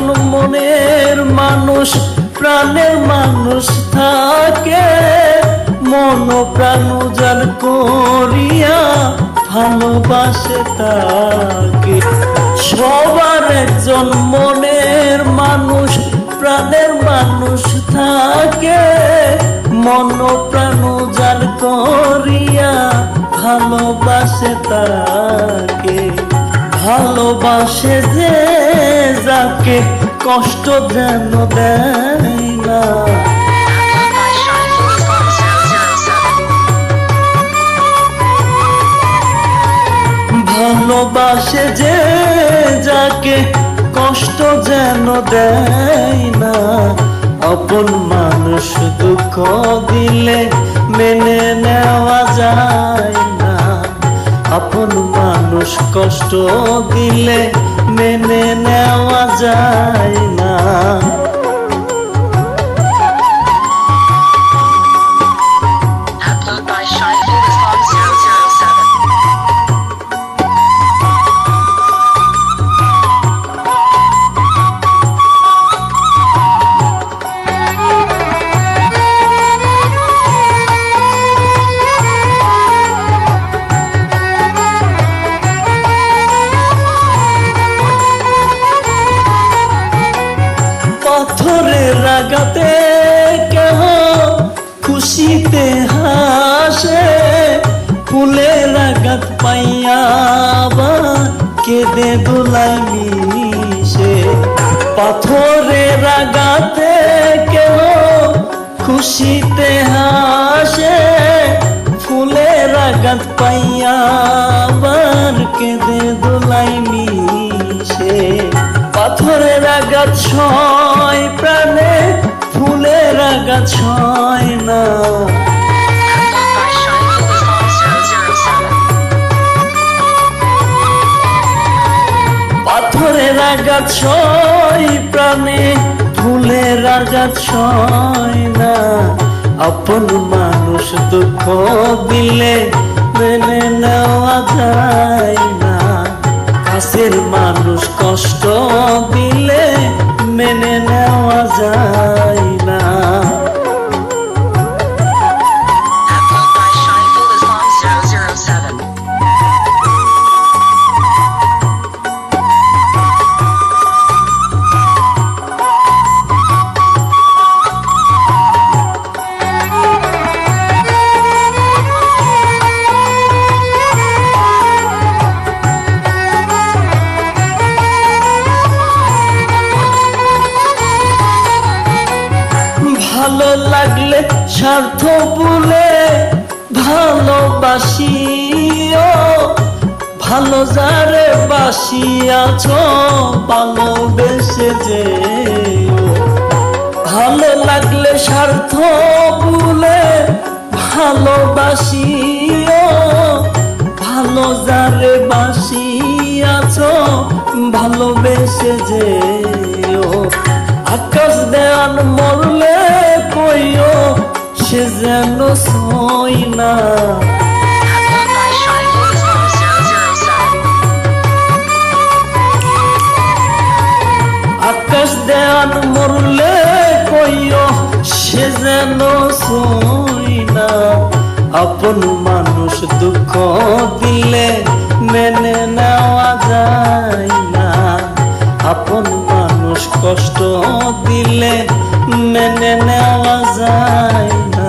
একজন মনের মানুষ, প্রাণের মানুষ থাকে মন প্রাণ উজাড় করিয়া ভালোবাসে তাকে। সবার একজন মনের মানুষ, প্রাণের মানুষ থাকে মন প্রাণ উজাড় করিয়া ভালোবাসে তাকে। ভালোবাসে যে যাকে কষ্ট যেন দেয় না Upload by Shyful Islam 007. ভালোবাসে যে যাকে কষ্ট যেন দেয় না আপন মানুষ দুঃখ দিলে মেনে নেওয়া যায় না আপন মানুষ কষ্ট দিলে মেনে নেওয়া যায় না। আঘাতে কেহ খুশিতে হাসে? ফুলের আঘাত পাইয়া কেঁদে দোলাই মিশে। পাথরের আঘাতে কেহ খুশিতে হাসে? ফুলের আঘাত পাইয়া আবার কেঁদে দোলাই মিশে। পাথরের আঘাত ছয় আঘাত ছয় না Upload by Shyful Islam 007. পাথরের আঘাত ছয় প্রাণে ফুলের আঘাত ছয় না আপন মানুষ দুঃখ দিলে মেনে নেওয়া যায় না কাছের মানুষ কষ্ট দিলে মেনে নেওয়া যায়। লাগলে স্বার্থ বলে ভালোবাসিও। ভালো যারে বাসিয়াছ ভালোবেসে যে ভালো লাগলে স্বার্থ বলে ভালোবাসিও। ভালো যারে বাসিয়াছ ভালোবেসে যেও। আকাশ দেওয়ান মরলে কইও সে যেন সই না Upload by Shyful Islam 007. আকাশ দেওয়ান মরলে কইও, সে যেন সই না আপন মানুষ দুঃখ দিলে মেনে নেওয়া যায় না আপন কষ্ট দিলে মেনে নেওয়া যায় না।